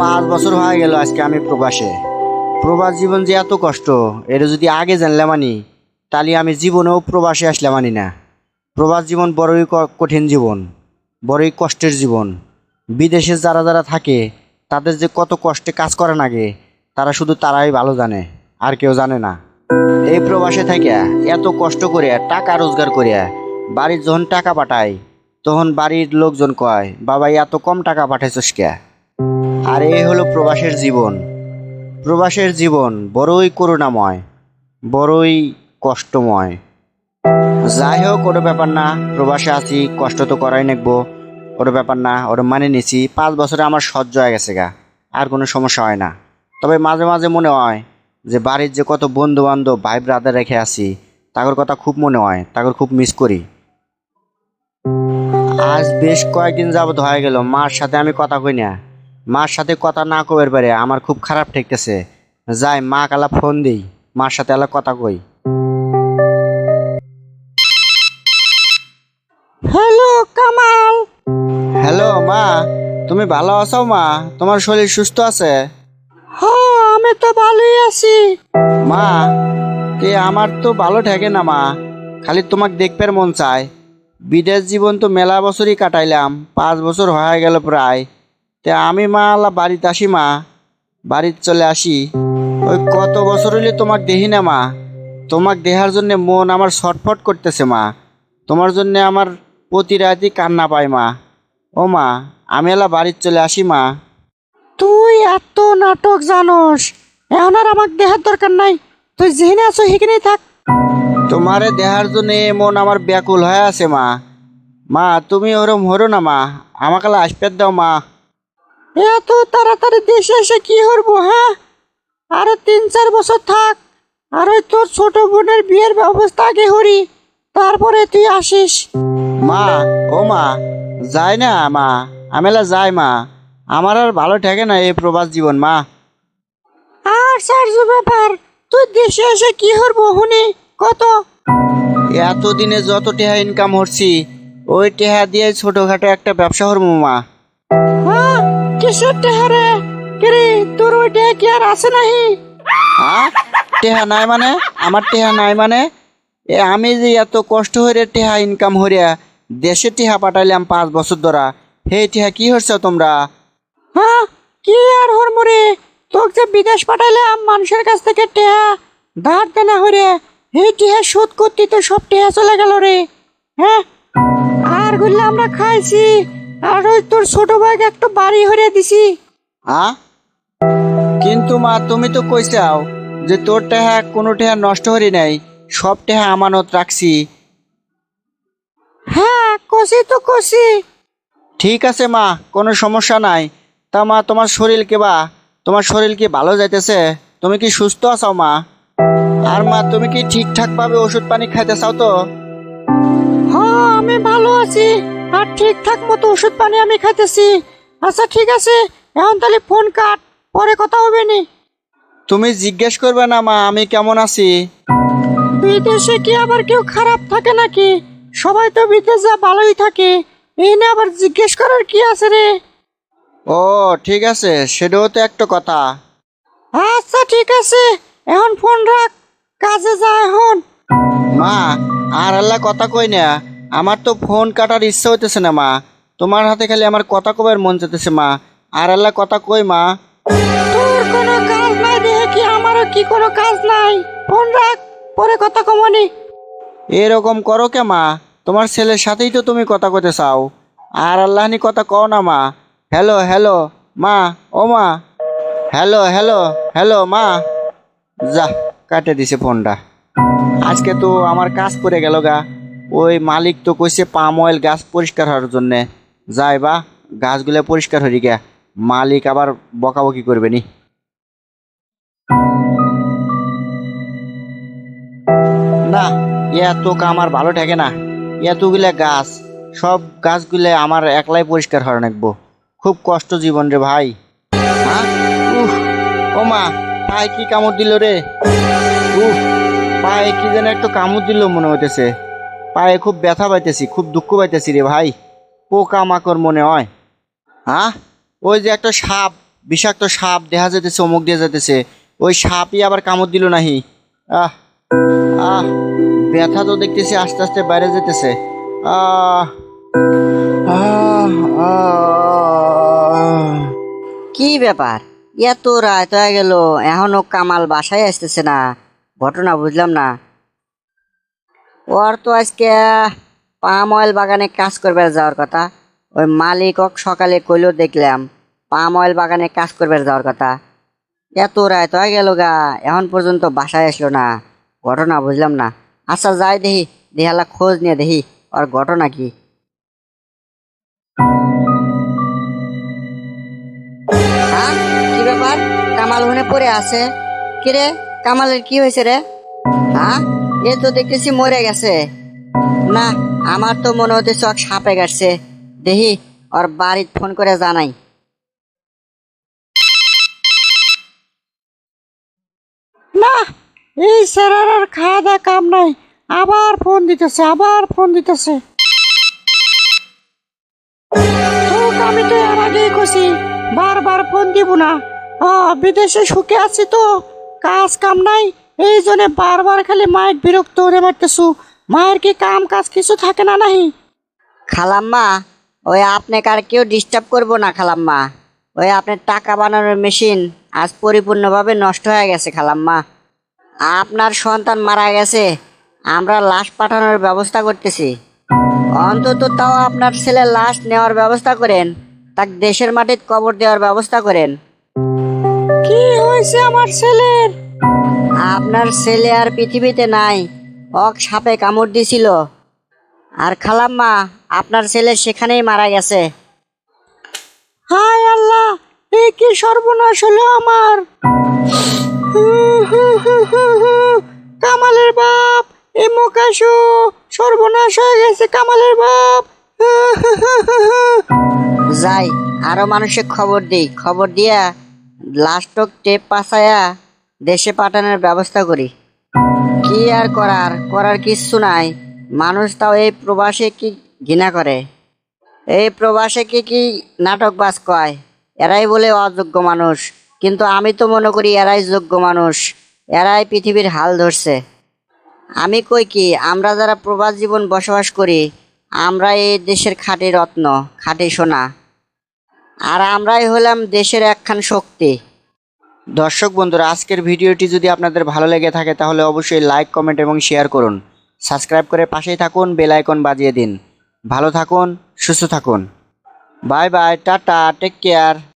পাঁচ বছর হয়ে গেল আজকে আমি প্রবাসে। প্রবাস জীবন যে এত কষ্ট, এটা যদি আগে জানলাম আনি তাহলে আমি জীবনেও প্রবাসে আসলাম আনি না। প্রবাস জীবন বড়ই কঠিন জীবন, বড়ই কষ্টের জীবন। বিদেশে যারা যারা থাকে, তাদের যে কত কষ্টে কাজ করে নাগে তারা শুধু তারাই ভালো জানে, আর কেউ জানে না। এই প্রবাসে থেকে এত কষ্ট করে, টাকা রোজগার করিয়া বাড়ির যখন টাকা পাঠায়, তখন বাড়ির লোকজন কয় বাবা এত কম টাকা পাঠাইছস কে? আর এই হলো প্রবাসের জীবন। প্রবাসের জীবন বড়ই করুণাময়, বড়ই কষ্টময়। যাই হোক, ওটা ব্যাপার না, প্রবাসে আছি, কষ্ট তো করাই নেকবো। ওটা ব্যাপার না, ওটা মানে নিছি, পাঁচ বছরে আমার সহ্য হয়ে গেছে গা, আর কোনো সমস্যা হয় না। তবে মাঝে মাঝে মনে হয় যে বাড়ির যে কত বন্ধু বান্ধব ভাই ব্রাদার রেখে আছি, তাগর কথা খুব মনে হয়, তাগর খুব মিস করি। আজ বেশ কয়েকদিন যাবত হয়ে গেল, মার সাথে আমি কথা কই না। মার সাথে কথা না কবের পারে আমার খুব খারাপ ঠেকতেছে। যাই মা কালা ফোন দিই মার সাথে আলা কথা কই। হ্যালো কামাল। হ্যালো মা তুমি ভালো আছো মা? তোমার শরীর সুস্থ আছে? হ্যাঁ আমি তো ভালোই আছি। মা তে আমার তো ভালো ঠেকে না মা। খালি তোমাকে দেখবার মন চায়। বিদেশ জীবন তো মেলা বছরই কাটাইলাম পাঁচ বছর হয়ে গেল প্রায়। তে আমি মা আল্লাহ বাড়িতে আসি মা। বাড়িতে চলে আসি। ওই কত বছর হইলে তোমাকে দেখি না মা। তোমাকে দেখার জন্য মন আমার ছটফট করতেছে মা। তোমার জন্য আমার প্রতি রাতই কান্না পায় মা। ও মা আমি এলা বাড়িতে চলে আসি মা। তুই এত নাটক জানোস। এখন আর আমাকে দেহার দরকার নাই। তুই যেখানে আছো সেখানেই থাক। তোমারে দেহার জন্য মন আমার ব্যাকুল হয়ে আছে মা। মা তুমি ওরম হরো না মা। আমাকে আসপের দাও মা। এত তাড়াতাড়ি দেশে এসে কি করব হ্যাঁ? আরও তিন চার বছর থাক আর ওই তোর ছোট বোনের বিয়ের ব্যবস্থা আগে হরি তারপরে তুই আসিস। মা ও মা যাই না মা আমেলা যাই মা আমার আর ভালো ঠেকে না এই প্রবাস জীবন মা। আর সার্জ ব্যাপার তুই দেশে এসে কি করব হুনি কত? এতদিনে যত টেহা ইনকাম হচ্ছি ওই টেহা দিয়ে ছোটখাটো একটা ব্যবসা করব মা। কিসের টেহারে কিরে তোর ওই টেহা কি আর আছে নাহি? হ্যাঁ টেহা নাই মানে? আমার টেহা নাই মানে? এ আমি যে এত কষ্ট হইরে টেহা ইনকাম হইয়া দেশে টেহা পাঠাইলাম পাঁচ বছর ধরা। হে টেহা কি হচ্ছে তোমরা? হ্যাঁ কি আর হরমুরে তোকে যে বিদেশ পাঠাইলাম মানুষের কাছ থেকে টেহা ধার দেনা হরে এই টেহা শোধ করতে তো সব টেহা চলে গেল রে। হ্যাঁ? আরগুলো আমরা খাইছি। আর ওই তোর ছোট ভাইকে একটা বাড়ি হরে দিছি। হ্যাঁ কিন্তু মা তুমি তো কইসাও যে তোর টেহা কোনো টেহা নষ্ট হরি নাই সব টেহা আমানত রাখছি। হ্যাঁ কষি তো কষি ঠিক আছে মা কোনো সমস্যা নাই। তা মা তোমার শরীর কেবা তোমার শরীর কি ভালো যাইতেছে? তুমি কি সুস্থ আছো মা? আর মা তুমি কি ঠিকঠাক ভাবে ওষুধ পানি খাইতে চাও তো? হ্যাঁ আমি ভালো আছি। আর ঠিকঠাক মতো ওষুধ পানি আমি খাইতেছি। আচ্ছা ঠিক আছে এখন তাহলে ফোন কাট পরে কথা হবে নি। তুমি জিজ্ঞেস করবে না মা আমি কেমন আছি? বিদেশে কি আবার কেউ খারাপ থাকে নাকি? সবাই তো বিদেশে ভালোই থাকে। এই না আবার জিজ্ঞেস করার কি আছে রে? ও ঠিক আছে সেটাও তো একটা কথা। আচ্ছা ঠিক আছে এখন ফোন রাখ কাজে যা এখন। মা আর আল্লাহ কথা কই না আমার তো ফোন কাটার ইচ্ছা হইতেছে না মা। তোমার হাতে খালি আমার কথা কবার মন যেতেছে মা। আর আল্লাহ কথা কই মা? তোর কোনো কাজ নাই দেখে কি আমারও কি কোনো কাজ নাই? ফোন রাখ পরে কথা কমনি এরকম করো কে মা? তোমার ছেলের সাথেই তো তুমি কথা কইতে চাও। আর আল্লাহনি কথা কও না মা। হ্যালো হ্যালো মা ও মা। হ্যালো হ্যালো হ্যালো মা। যা কাটে দিছে ফোনটা। আজকে তো আমার কাজ করে গেল গা। ওই মালিক তো কইছে পাম অয়েল গাছ পরিষ্কার হওয়ার জন্যে। যাই বা, গাছগুলো পরিষ্কার হরি গে মালিক আবার বকাবকি করবে নি। না, এত কাম আর ভালো থাকে না। এতগুলা গাছ, সব গাছগুলো আমার একলাই পরিষ্কার হওয়া রাখব খুব কষ্ট জীবন রে ভাই। হ্যাঁ? ও মা, পায়ে কি কামড় দিল রে? উফ, পায়ে কি যেন একটু কামড় দিল মনে হইতেছে। পায়ে খুব ব্যথা পাইতেছি, খুব দুঃখ পাইতেছি রে ভাই। পোকা মাকড় মনে হয়। হ্যাঁ ওই যে একটা সাপ, বিষাক্ত সাপ দেখা যেতেছে অমুক দিয়ে যেতেছে ওই সাপই আবার কামড় দিল নাহি। আহ আহ, ব্যথা তো দেখতেছি আস্তে আস্তে বাইরে যেতেছে আহ। কি ব্যাপার? এত রাত হয়ে গেল, এখনও কামাল বাসায় আসতেছে না। ঘটনা বুঝলাম না। ওর তো আজকে পাম অয়েল বাগানে কাজ করবে যাওয়ার কথা। ওই মালিক ওক সকালে কইলো, দেখলাম, পাম অয়েল বাগানে কাজ করবে যাওয়ার কথা। এত রাত হয়ে গেল গা, এখন পর্যন্ত বাসায় আসলো না। ঘটনা বুঝলাম না। আচ্ছা যাই দেখি, দেহালা খোঁজ নিয়ে দেখি, ওর ঘটনা কি? হ্যাঁ কি ব্যাপার? কামাল ওখানে পড়ে আছে? কি রে কামালের কি হয়েছে রে? হ্যাঁ? এ তো দেখতেছি মরে গেছে। না, আমার তো মনে হতে চক সাপে গেছে। দেখি, ওর বাড়িতে ফোন করে জানাই। না, এই স্যারের আর খাওয়া দাওয়া কাম নাই। আবার ফোন দিতেছে, আবার ফোন দিতেছে। আমি তো এর আগেই কছি বারবার ফোন দিব না। বিদেশে সুখে আছি তো, কাজ কাম নাই। এই জন্য বারবার খালি মায়ের বিরক্ত হয়ে মারতেছু। মায়ের কি কাম কাজ কিছু থাকে না নাহি? খালাম্মা ওই আপনাকে আর কেউ ডিস্টার্ব করব না খালাম্মা। ওই আপনার টাকা বানানোর মেশিন আজ পরিপূর্ণভাবে নষ্ট হয়ে গেছে খালাম্মা। আপনার সন্তান মারা গেছে আমরা লাশ পাঠানোর ব্যবস্থা করতেছি। অন্তত তাও আপনার ছেলে লাশ নেওয়ার ব্যবস্থা করেন তাকে দেশের মাটিতে কবর দেওয়ার ব্যবস্থা করেন। কি হয়েছে আমার ছেলের? আপনার ছেলে আর পৃথিবীতে নাই। অক সাপে কামড় দিছিল। আর খালাম্মা আপনার ছেলে সেখানেই মারা গেছে। হায় আল্লাহ এ কি সর্বনাশ হলো আমার। কামালের বাপ এ মোকাশু সর্বনাশ হয়ে গেছে কামালের বাপ। যাই আরও মানুষের খবর দিই। খবর দিয়া লাস্টক টেপ পাসায়া দেশে পাঠানোর ব্যবস্থা করি। কি আর করার? করার কিচ্ছু নাই। মানুষ তাও এই প্রবাসে কি ঘৃণা করে? এই প্রবাসে কি কি নাটকবাজ কয়? এরাই বলে অযোগ্য মানুষ। কিন্তু আমি তো মনে করি এরাই যোগ্য মানুষ। এরাই পৃথিবীর হাল ধরছে। আমি কই কি, আমরা যারা প্রবাস জীবন বসবাস করি, আমরা এই দেশের খাঁটি রত্ন, খাঁটি সোনা। আর আমরাই হলাম দেশের একখান শক্তি। দর্শক বন্ধুরা, আজকের ভিডিওটি যদি আপনাদের ভালো লেগে থাকে, তাহলে অবশ্যই লাইক কমেন্ট এবং শেয়ার করুন। সাবস্ক্রাইব করে পাশেই থাকুন বেল আইকন বাজিয়ে দিন। ভালো থাকুন, সুস্থ থাকুন। Bye bye tata take care